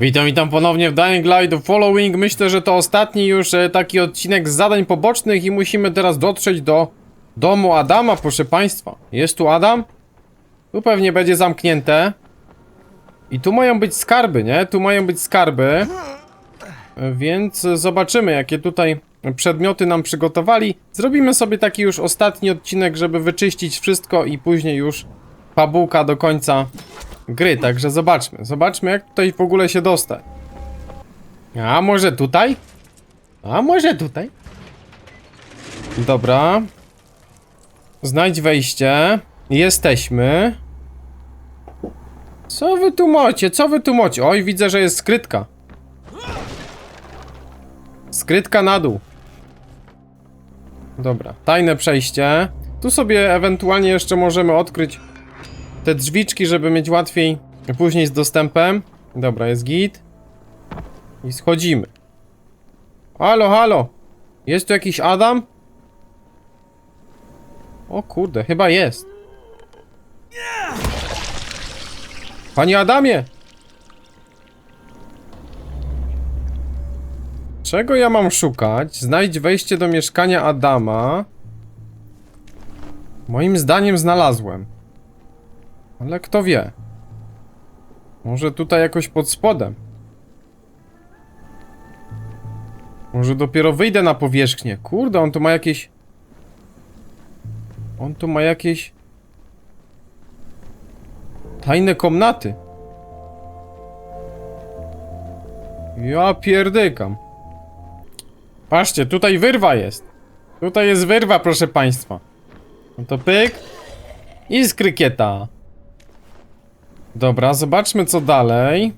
Witam, witam ponownie w Dying Light Following. Myślę, że to ostatni już e, taki odcinek z zadań pobocznych i musimy teraz dotrzeć do domu Adama, proszę państwa. Jest tu Adam? Tu pewnie będzie zamknięte. I tu mają być skarby, nie? Tu mają być skarby. E, Więc zobaczymy, jakie tutaj przedmioty nam przygotowali. Zrobimy sobie taki już ostatni odcinek, żeby wyczyścić wszystko i później już fabułka do końca gry, także zobaczmy. Zobaczmy, jak tutaj w ogóle się dostać. A może tutaj? A może tutaj? Dobra. Znajdź wejście. Jesteśmy. Co wy tu macie? Co wy tu macie? Oj, widzę, że jest skrytka. Skrytka na dół. Dobra, tajne przejście. Tu sobie ewentualnie jeszcze możemy odkryć te drzwiczki, żeby mieć łatwiej później z dostępem. Dobra, jest git. I schodzimy. Halo, halo. Jest tu jakiś Adam? O kurde, chyba jest. Panie Adamie! Czego ja mam szukać? Znajdź wejście do mieszkania Adama. Moim zdaniem znalazłem. Ale kto wie? Może tutaj jakoś pod spodem. Może dopiero wyjdę na powierzchnię. Kurde, on tu ma jakieś... On tu ma jakieś... Tajne komnaty. Ja pierdykam. Patrzcie, tutaj wyrwa jest. Tutaj jest wyrwa, proszę państwa. No to pyk. I z krykieta. Dobra, zobaczmy co dalej.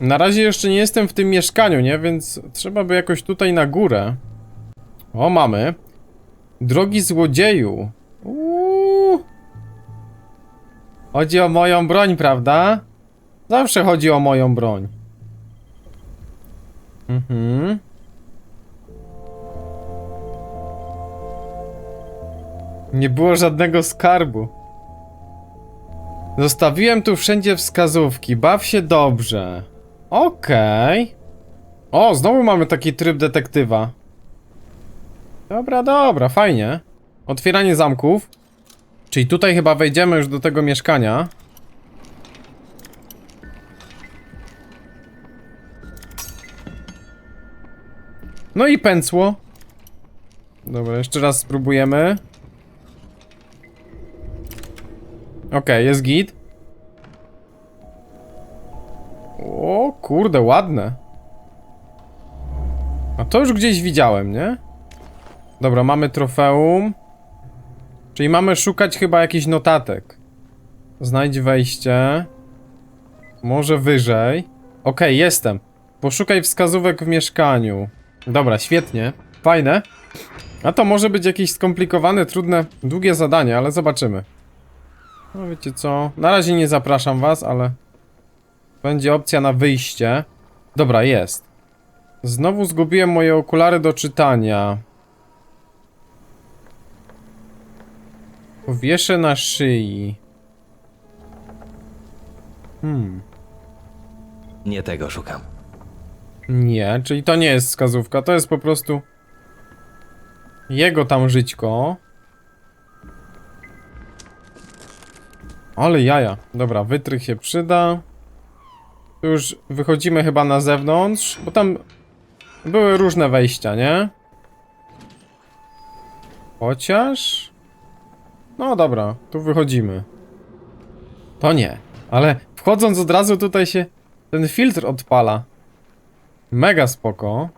Na razie jeszcze nie jestem w tym mieszkaniu, nie? Więc trzeba by jakoś tutaj na górę. O, mamy. Drogi złodzieju. Uuu. Chodzi o moją broń, prawda? Zawsze chodzi o moją broń. Mhm. Nie było żadnego skarbu. Zostawiłem tu wszędzie wskazówki. Baw się dobrze. Okej. O, znowu mamy taki tryb detektywa. Dobra, dobra, fajnie. Otwieranie zamków. Czyli tutaj chyba wejdziemy już do tego mieszkania. No i pęcło. Dobra, jeszcze raz spróbujemy. Okej, jest git. O kurde, ładne. A to już gdzieś widziałem, nie? Dobra, mamy trofeum. Czyli mamy szukać chyba jakichś notatek. Znajdź wejście. Może wyżej. Okej, jestem. Poszukaj wskazówek w mieszkaniu. Dobra, świetnie. Fajne. A to może być jakieś skomplikowane, trudne, długie zadanie, ale zobaczymy. No wiecie co? Na razie nie zapraszam was, ale będzie opcja na wyjście. Dobra, jest. Znowu zgubiłem moje okulary do czytania. Powieszę na szyi. Hmm. Nie tego szukam. Nie, czyli to nie jest wskazówka, to jest po prostu jego tam żyćko. Ale jaja. Dobra, wytrych się przyda. Tu już wychodzimy chyba na zewnątrz, bo tam były różne wejścia, nie? Chociaż... No dobra, tu wychodzimy. To nie, ale wchodząc od razu tutaj się ten filtr odpala. Mega spoko.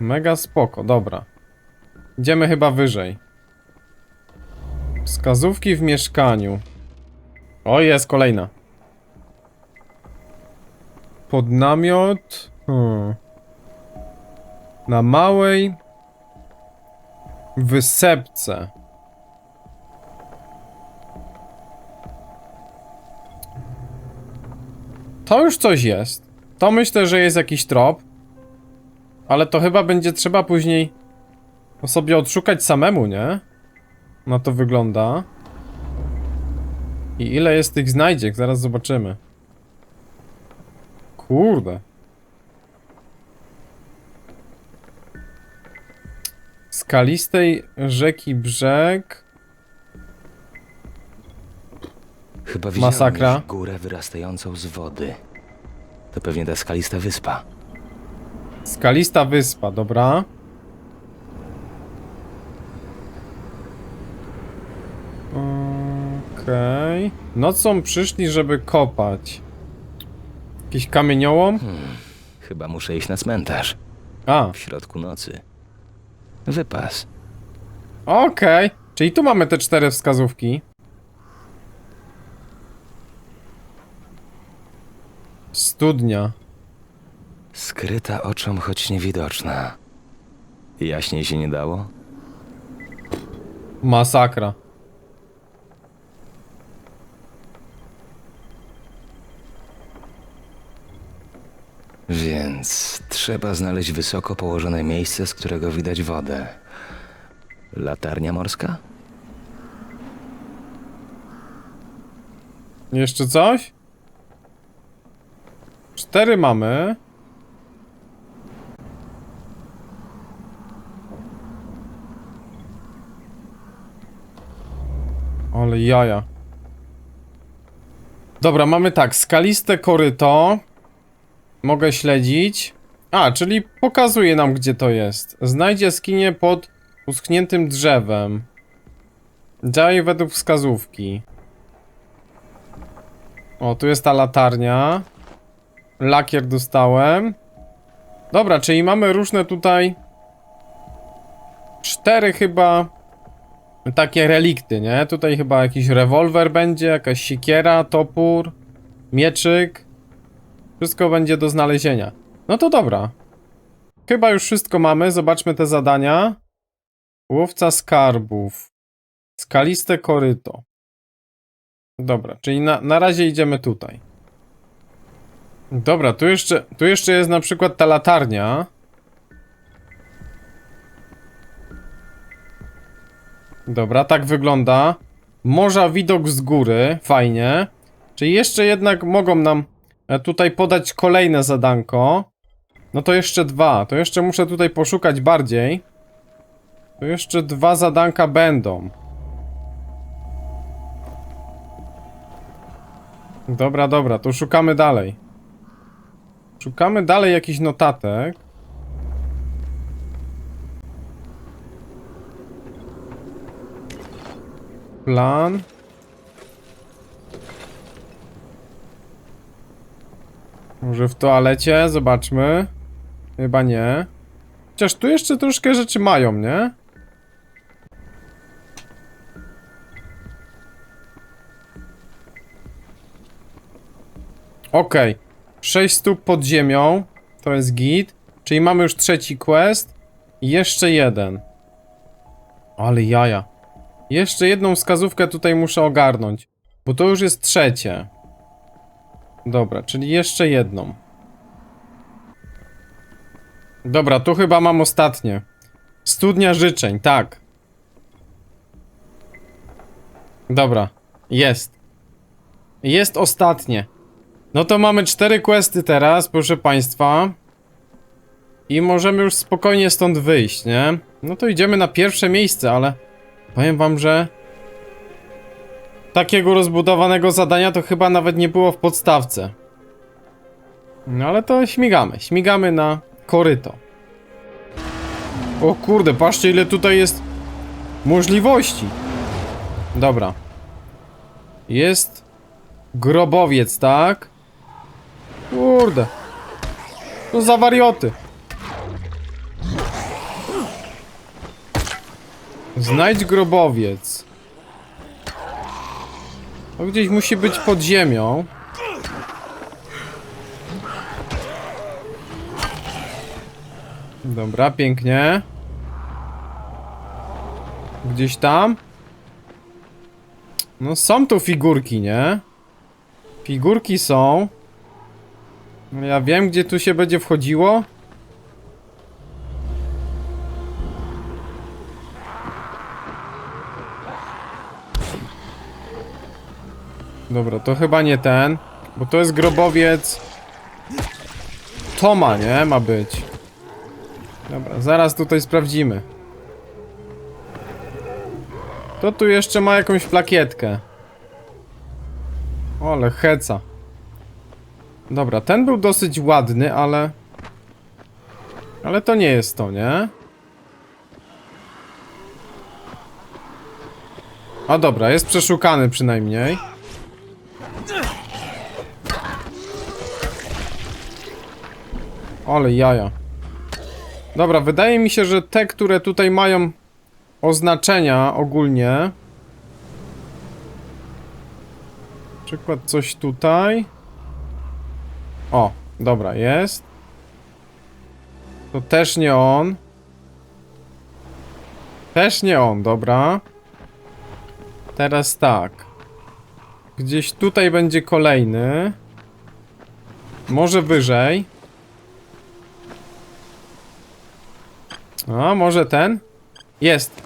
Mega spoko, dobra. Idziemy chyba wyżej. Wskazówki w mieszkaniu. O, jest kolejna. Pod namiot. Hmm. Na małej wysepce. To już coś jest. To myślę, że jest jakiś trop. Ale to chyba będzie trzeba później sobie odszukać samemu, nie? Na to wygląda. I ile jest tych znajdziek? Zaraz zobaczymy. kurde. Skalistej rzeki brzeg. Chyba widziałem Masakra. już górę wyrastającą z wody. To pewnie ta skalista wyspa. Skalista wyspa, dobra. Okej. Nocą przyszli, żeby kopać. Jakiś kamieniołom? Chyba muszę iść na cmentarz. A, W środku nocy. Wypas. okej. Czyli tu mamy te cztery wskazówki. Studnia. Skryta oczom, choć niewidoczna. Jaśniej się nie dało? Masakra. Więc trzeba znaleźć wysoko położone miejsce, z którego widać wodę. Latarnia morska? Jeszcze coś? Cztery mamy. Ale jaja. Dobra, mamy tak, skaliste koryto. Mogę śledzić. A, czyli pokazuje nam, gdzie to jest. Znajdź jaskinię pod uschniętym drzewem. Działaj według wskazówki. O, tu jest ta latarnia. Lakier dostałem. Dobra, czyli mamy różne tutaj... Cztery chyba... Takie relikty, nie? Tutaj chyba jakiś rewolwer będzie, jakaś siekiera, topór, mieczyk. Wszystko będzie do znalezienia. No to dobra. Chyba już wszystko mamy. Zobaczmy te zadania. Łowca skarbów. Skaliste koryto. Dobra, czyli na, na razie idziemy tutaj. Dobra, tu jeszcze, tu jeszcze jest na przykład ta latarnia. Dobra, tak wygląda. Morza widok z góry, fajnie. Czyli jeszcze jednak mogą nam tutaj podać kolejne zadanko. No to jeszcze dwa, to jeszcze muszę tutaj poszukać bardziej. To jeszcze dwa zadanka będą. Dobra, dobra, to szukamy dalej. Szukamy dalej jakichś notatek. Plan. Może w toalecie? Zobaczmy. Chyba nie. Chociaż tu jeszcze troszkę rzeczy mają, nie? Okej. 6 stóp pod ziemią. To jest git. Czyli mamy już trzeci quest. I jeszcze jeden. Ale jaja. Jeszcze jedną wskazówkę tutaj muszę ogarnąć. Bo to już jest trzecie. Dobra, czyli jeszcze jedną. Dobra, tu chyba mam ostatnie. Studnia życzeń, tak. Dobra, jest. Jest ostatnie. No to mamy cztery questy teraz, proszę państwa. I możemy już spokojnie stąd wyjść, nie? No to idziemy na pierwsze miejsce, ale powiem wam, że takiego rozbudowanego zadania to chyba nawet nie było w podstawce. No ale to śmigamy, śmigamy na koryto. O kurde, patrzcie ile tutaj jest możliwości. Dobra. Jest grobowiec, tak? Kurde. To za warioty. Znajdź grobowiec. To gdzieś musi być pod ziemią. Dobra, pięknie. Gdzieś tam. No są tu figurki, nie? Figurki są. No Ja wiem, gdzie tu się będzie wchodziło. Dobra, to chyba nie ten, bo to jest grobowiec Toma, nie? Ma być. Dobra, zaraz tutaj sprawdzimy. To tu jeszcze ma jakąś plakietkę. Ole, heca. Dobra, ten był dosyć ładny, ale... Ale to nie jest to, nie? A dobra, jest przeszukany przynajmniej. Ale jaja. Dobra, wydaje mi się, że te, które tutaj mają oznaczenia ogólnie. Przykład coś tutaj. O, dobra, jest. To też nie on. Też nie on, dobra. Teraz tak. Gdzieś tutaj będzie kolejny. Może wyżej. A, może ten? Jest.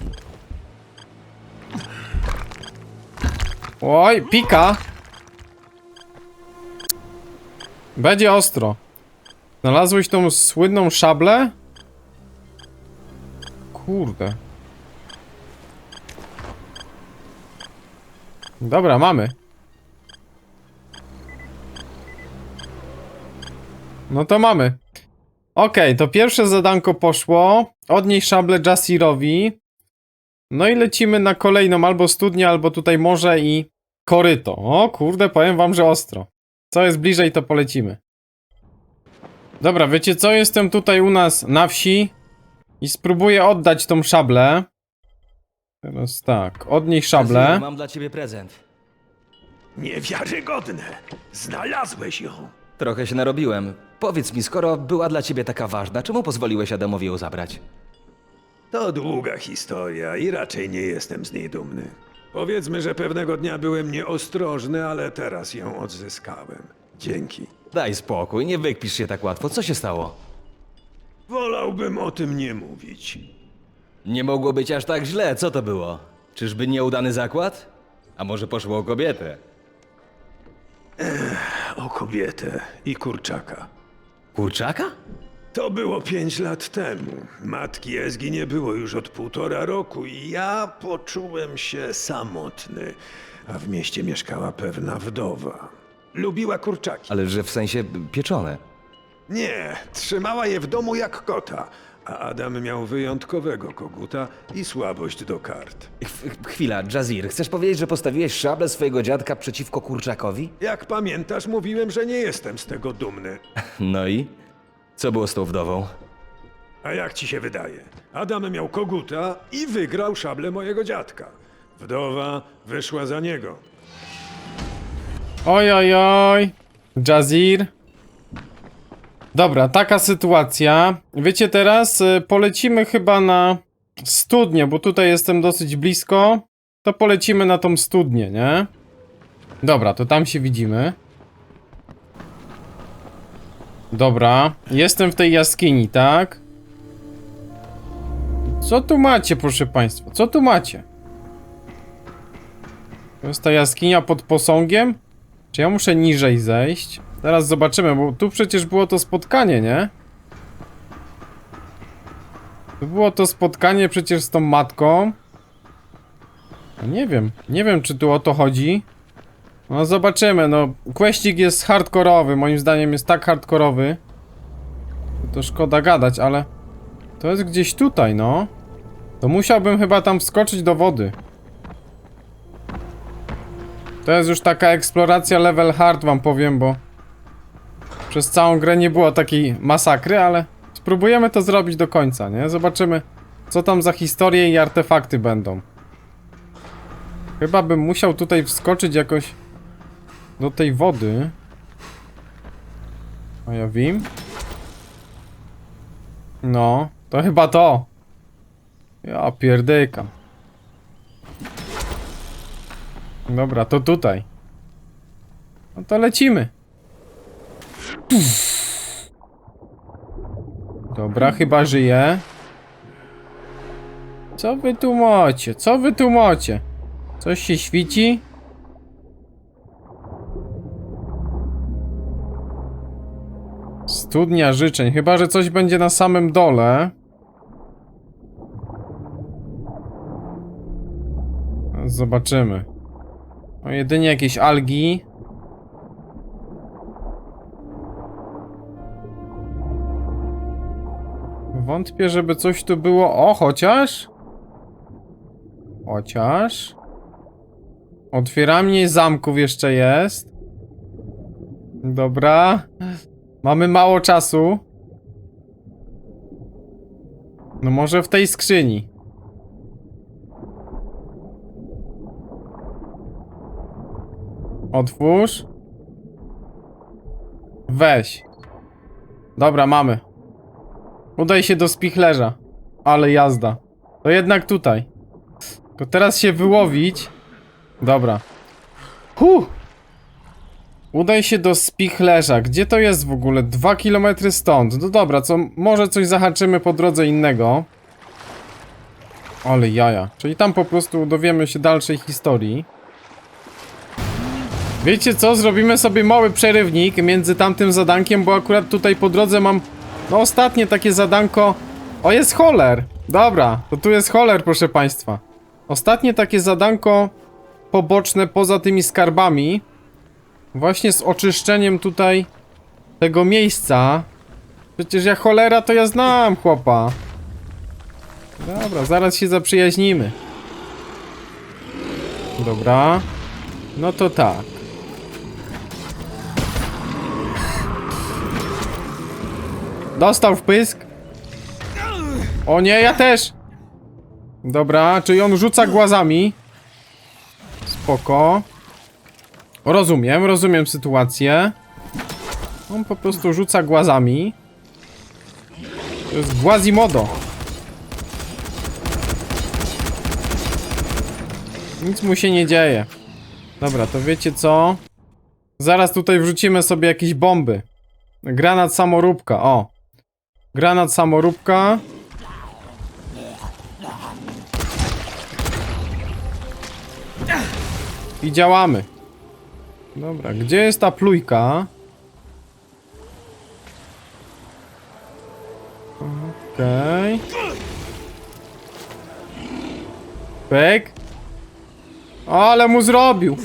Oj, pika. Będzie ostro. Znalazłeś tą słynną szablę? Kurde. Dobra, mamy. No to mamy. Okej, to pierwsze zadanko poszło. Odnieść szablę Jasirowi. No i lecimy na kolejną albo studnię, albo tutaj morze i koryto. O kurde, powiem wam, że ostro. Co jest bliżej, to polecimy. Dobra, wiecie co? Jestem tutaj u nas na wsi i spróbuję oddać tą szablę. Teraz tak, odnieść szablę. Jazir, Mam dla ciebie prezent. Niewiarygodne! Znalazłeś ją! Trochę się narobiłem. Powiedz mi, skoro była dla ciebie taka ważna, czemu pozwoliłeś Adamowi ją zabrać? To długa historia i raczej nie jestem z niej dumny. Powiedzmy, że pewnego dnia byłem nieostrożny, ale teraz ją odzyskałem. Dzięki. Daj spokój, nie wykpisz się tak łatwo. Co się stało? Wolałbym o tym nie mówić. Nie mogło być aż tak źle, co to było? Czyżby nieudany zakład? A może poszło o kobietę? O kobietę i kurczaka. Kurczaka? To było pięć lat temu. Matki Ezgi nie było już od półtora roku i ja poczułem się samotny, a w mieście mieszkała pewna wdowa. Lubiła kurczaki. Ale że w sensie pieczone. Nie, trzymała je w domu jak kota, a Adam miał wyjątkowego koguta i słabość do kart. Ch- chwila, Jazir, chcesz powiedzieć, że postawiłeś szablę swojego dziadka przeciwko kurczakowi? Jak pamiętasz, mówiłem, że nie jestem z tego dumny. No i? Co było z tą wdową? A jak ci się wydaje? Adam miał koguta i wygrał szablę mojego dziadka. Wdowa wyszła za niego. Oj, oj, oj. Jazir. Dobra, taka sytuacja. Wiecie teraz, y, polecimy chyba na studnię, bo tutaj jestem dosyć blisko. To polecimy na tą studnię, nie? Dobra, to tam się widzimy. Dobra, jestem w tej jaskini, tak? Co tu macie, proszę państwa? Co tu macie? To jest ta jaskinia pod posągiem? Czy ja muszę niżej zejść? Zaraz zobaczymy, bo tu przecież było to spotkanie, nie? Tu było to spotkanie przecież z tą matką. Nie wiem, nie wiem czy tu o to chodzi. No zobaczymy, no questik jest hardkorowy, moim zdaniem jest tak hardkorowy. To szkoda gadać, ale to jest gdzieś tutaj, no. To musiałbym chyba tam wskoczyć do wody. To jest już taka eksploracja level hard, wam powiem, bo przez całą grę nie było takiej masakry, ale spróbujemy to zrobić do końca, nie? Zobaczymy, co tam za historie i artefakty będą. Chyba bym musiał tutaj wskoczyć jakoś do tej wody. A ja wiem. No, to chyba to. Ja pierdyka. Dobra, to tutaj. No to lecimy. Dobra, chyba żyje. Co wy tu macie? Co wy tu macie? Coś się świeci? Studnia życzeń. Chyba, że coś będzie na samym dole. Zobaczymy. No jedynie jakieś algi. Wątpię, żeby coś tu było. O, chociaż. Chociaż. Otwieranie zamków jeszcze jest. Dobra. Mamy mało czasu. No może w tej skrzyni. Otwórz. Weź. Dobra, mamy. Udaj się do spichlerza. Ale jazda. To jednak tutaj. Tylko teraz się wyłowić. Dobra. Huh. Udaj się do spichlerza. Gdzie to jest w ogóle? Dwa kilometry stąd. No dobra, co może coś zahaczymy po drodze innego. Ale jaja. Czyli tam po prostu dowiemy się dalszej historii. Wiecie co? Zrobimy sobie mały przerywnik między tamtym zadankiem, bo akurat tutaj po drodze mam no ostatnie takie zadanko. O, jest holer. Dobra, to tu jest holer, proszę państwa. Ostatnie takie zadanko poboczne poza tymi skarbami. Właśnie z oczyszczeniem tutaj tego miejsca. Przecież ja cholera to ja znam, chłopa. Dobra, zaraz się zaprzyjaźnimy. Dobra. No to tak. Dostał w pysk. O nie, ja też. Dobra, czyli on rzuca głazami. Spoko. Rozumiem, rozumiem sytuację. On po prostu rzuca głazami. To jest Głazimodo. Nic mu się nie dzieje. Dobra, to wiecie co? Zaraz tutaj wrzucimy sobie jakieś bomby. Granat samoróbka, o. Granat samoróbka. I działamy. Dobra, gdzie jest ta plujka? Okej. Pek. Ale mu zrobił.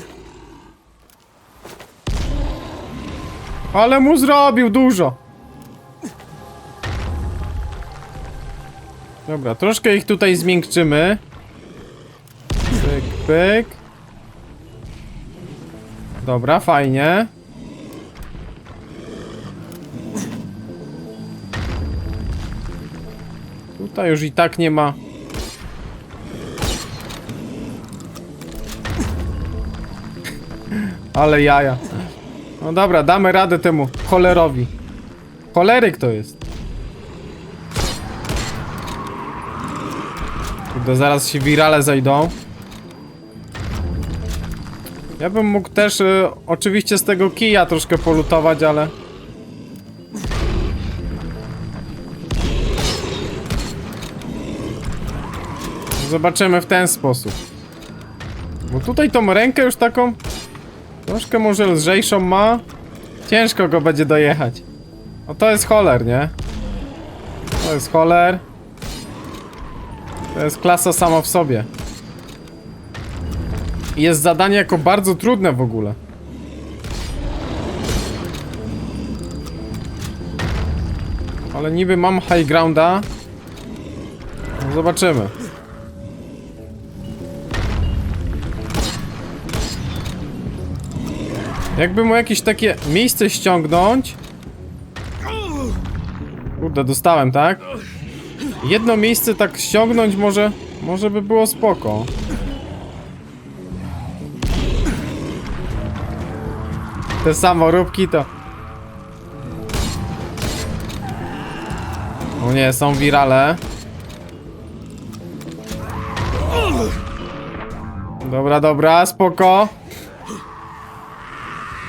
Ale mu zrobił dużo. Dobra, troszkę ich tutaj zmiękczymy. Pyk, pyk. Dobra, fajnie. Tutaj już i tak nie ma. Ale jaja. No dobra, damy radę temu cholerowi. Choleryk to jest. Kurde, zaraz się wirale zajdą. Ja bym mógł też y, oczywiście z tego kija troszkę polutować, ale... Zobaczymy w ten sposób. Bo tutaj tą rękę już taką... Troszkę może lżejszą ma. Ciężko go będzie dojechać. No to jest holer, nie? To jest holer. To jest klasa sama w sobie. Jest zadanie jako bardzo trudne w ogóle. Ale niby mam high grounda. No zobaczymy. Jakby mu jakieś takie miejsce ściągnąć. Kurde, dostałem, tak? Jedno miejsce tak ściągnąć może, może by było spoko. Te samoróbki to... O nie, są wirale. Dobra, dobra, spoko.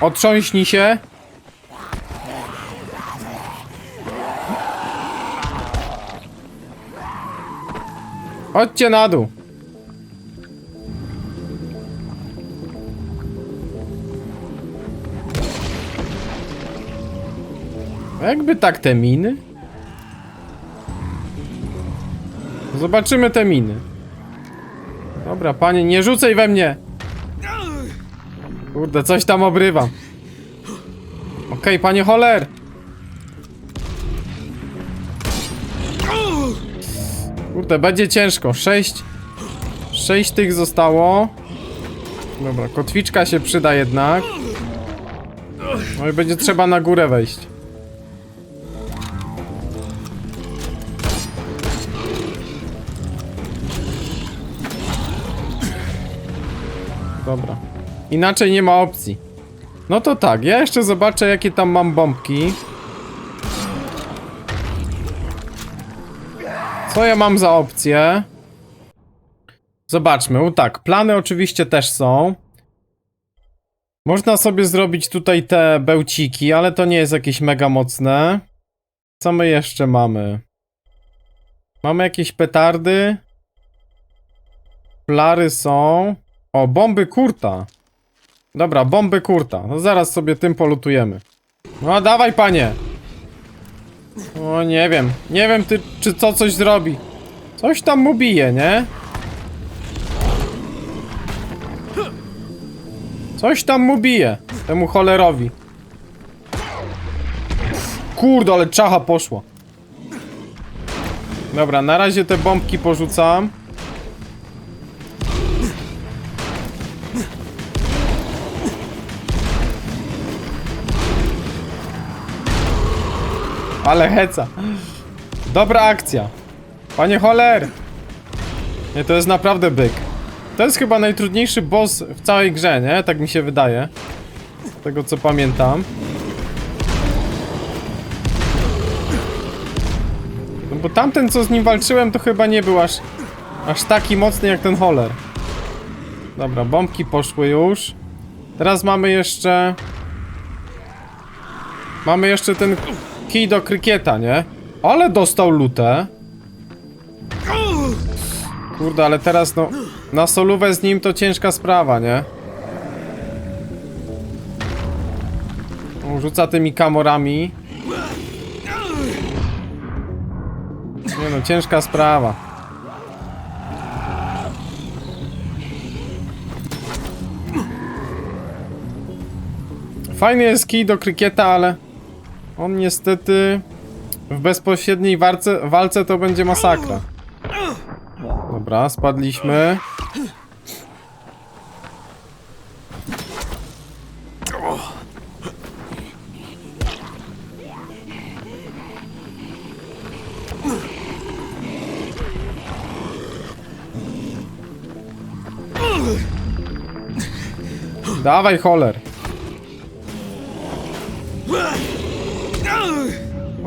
Otrząśnij się. Chodźcie na dół. Jakby tak te miny? Zobaczymy te miny. Dobra, panie, nie rzucaj we mnie! Kurde, coś tam obrywam. Okej, panie Holler! Kurde, będzie ciężko. Sześć... Sześć tych zostało. Dobra, kotwiczka się przyda jednak. No i będzie trzeba na górę wejść. Dobra. Inaczej nie ma opcji. No to tak, ja jeszcze zobaczę jakie tam mam bombki. Co ja mam za opcje? Zobaczmy, tak, plany oczywiście też są. Można sobie zrobić tutaj te bełciki, ale to nie jest jakieś mega mocne. Co my jeszcze mamy? Mamy jakieś petardy. Flary są. O, bomby kurta. Dobra, bomby kurta. No zaraz sobie tym polutujemy. No dawaj, panie. O, nie wiem. Nie wiem, ty, czy co coś zrobi. Coś tam mu bije, nie? Coś tam mu bije. Temu cholerowi. Kurde, ale czacha poszła. Dobra, na razie te bombki porzucam. Ale heca. Dobra akcja. Panie Holer! Nie, to jest naprawdę byk. To jest chyba najtrudniejszy boss w całej grze, nie? Tak mi się wydaje. Z tego co pamiętam. No bo tamten co z nim walczyłem to chyba nie był aż, aż taki mocny jak ten Holer. Dobra, bombki poszły już. Teraz mamy jeszcze... Mamy jeszcze ten kij do krykieta, nie? Ale dostał lutę. Kurde, ale teraz no... Na solówę z nim to ciężka sprawa, nie? Rzuca tymi kamorami. Nie no, ciężka sprawa. Fajny jest kij do krykieta, ale on niestety w bezpośredniej walce, walce to będzie masakra. Dobra, spadliśmy. Dawaj, holer.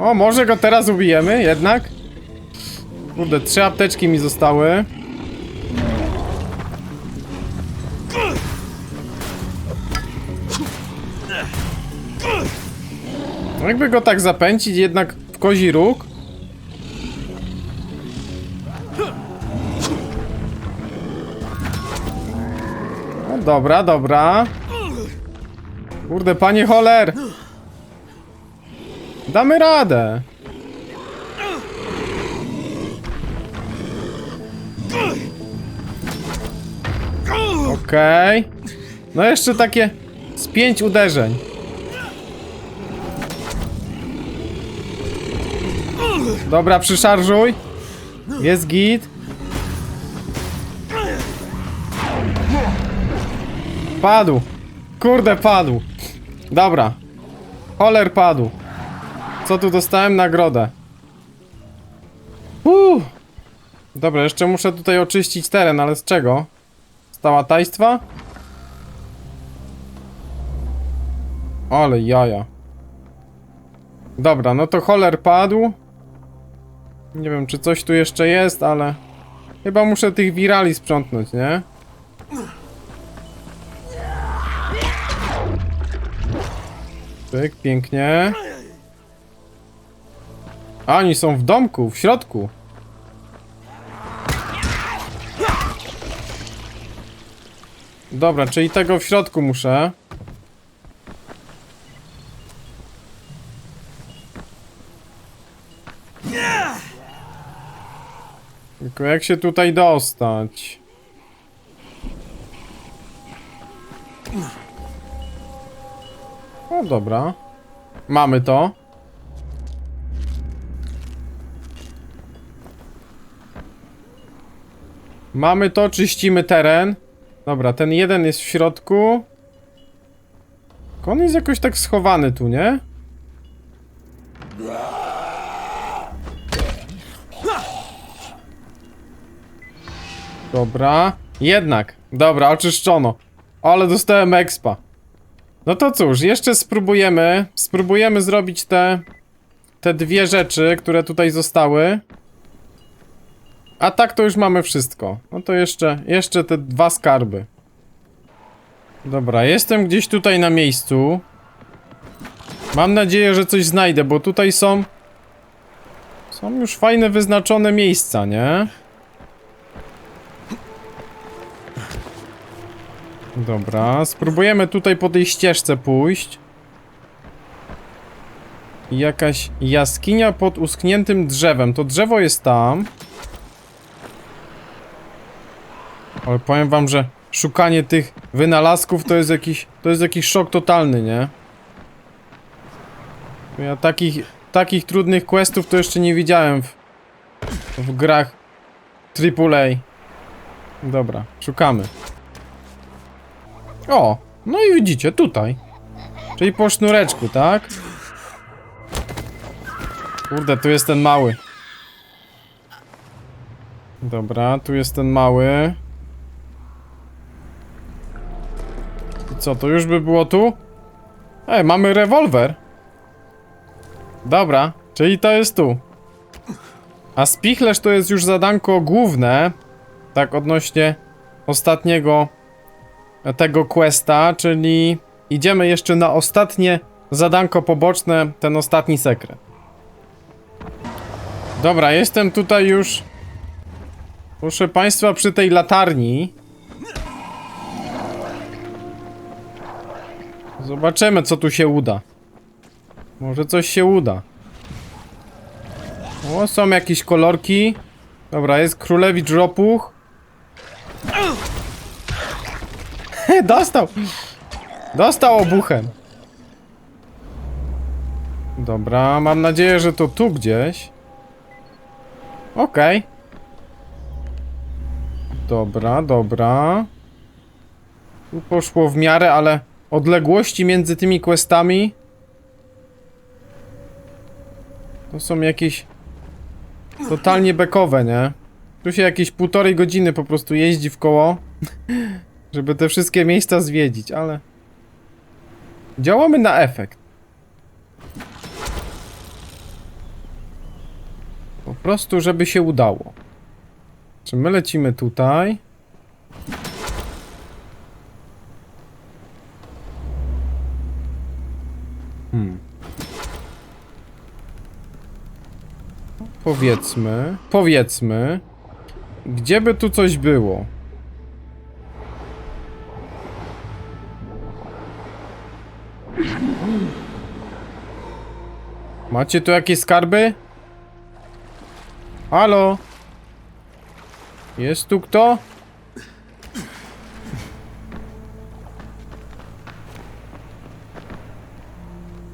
O, może go teraz ubijemy jednak? Kurde, trzy apteczki mi zostały. No Jakby go tak zapędzić jednak w kozi róg. No dobra, dobra. Kurde, panie Holer. Damy radę. Okej. No jeszcze takie z pięć uderzeń. Dobra, przyszarżuj. Jest git. Padł. Kurde, padł. Dobra. Holer padł. Co tu dostałem? Nagrodę. Uuu. Dobra, jeszcze muszę tutaj oczyścić teren, ale z czego? Z tałatajstwa? Ale jaja. Dobra, no to holer padł. Nie wiem, czy coś tu jeszcze jest, ale... Chyba muszę tych wirali sprzątnąć, nie? Pyk, pięknie. A, oni są w domku, w środku. Dobra, czyli tego w środku muszę. Tylko jak się tutaj dostać? O, dobra. Mamy to. Mamy to, czyścimy teren. Dobra, ten jeden jest w środku. On jest jakoś tak schowany tu, nie? Dobra. Jednak. Dobra, oczyszczono. Ale dostałem expa. No to cóż, jeszcze spróbujemy. Spróbujemy zrobić te... Te dwie rzeczy, które tutaj zostały. A tak to już mamy wszystko. No to jeszcze, jeszcze te dwa skarby. Dobra, jestem gdzieś tutaj na miejscu. Mam nadzieję, że coś znajdę, bo tutaj są... Są już fajne wyznaczone miejsca, nie? Dobra, spróbujemy tutaj po tej ścieżce pójść. Jakaś jaskinia pod uschniętym drzewem. To drzewo jest tam. Ale powiem wam, że szukanie tych wynalazków to jest jakiś, to jest jakiś szok totalny, nie? Ja takich, takich trudnych questów to jeszcze nie widziałem w, w grach AAA. Dobra, szukamy. O, no i widzicie, tutaj. Czyli po sznureczku, tak? Kurde, tu jest ten mały. Dobra, tu jest ten mały. Co, to już by było tu? Ej, mamy rewolwer. Dobra, czyli to jest tu. A spichlerz to jest już zadanko główne. Tak odnośnie ostatniego tego questa, czyli idziemy jeszcze na ostatnie zadanko poboczne, ten ostatni sekret. Dobra, jestem tutaj już Proszę państwa, przy tej latarni Zobaczymy, co tu się uda. Może coś się uda. O, są jakieś kolorki. Dobra, jest królewicz ropuch. Dostał! Dostał obuchem. Dobra, mam nadzieję, że to tu gdzieś. Okej. Dobra, dobra. Tu poszło w miarę, ale odległości między tymi questami to są jakieś totalnie bekowe, nie? Tu się jakieś półtorej godziny po prostu jeździ w koło, żeby te wszystkie miejsca zwiedzić, ale działamy na efekt. Po prostu, żeby się udało. Czy my lecimy tutaj? Powiedzmy, powiedzmy, gdzie by tu coś było? Macie tu jakieś skarby? Halo? Jest tu kto?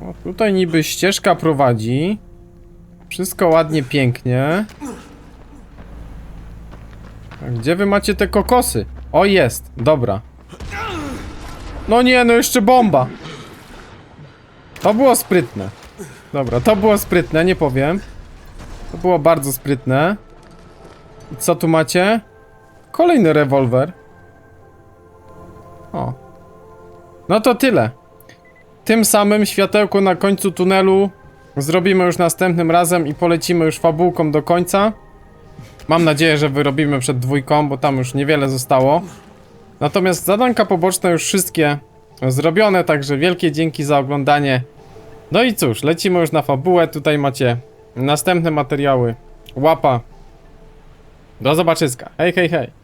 O, tutaj niby ścieżka prowadzi. Wszystko ładnie, pięknie. A gdzie wy macie te kokosy? O, jest, dobra. No nie, no jeszcze bomba. To było sprytne. Dobra, to było sprytne, nie powiem. To było bardzo sprytne. I co tu macie? Kolejny rewolwer. O. No to tyle. Tym samym światełko na końcu tunelu zrobimy już następnym razem i polecimy już fabułką do końca. Mam nadzieję, że wyrobimy przed dwójką, bo tam już niewiele zostało. Natomiast zadanka poboczne już wszystkie zrobione, także wielkie dzięki za oglądanie. No i cóż, lecimy już na fabułę. Tutaj macie następne materiały. Łapa. Do zobaczyska. Hej, hej, hej.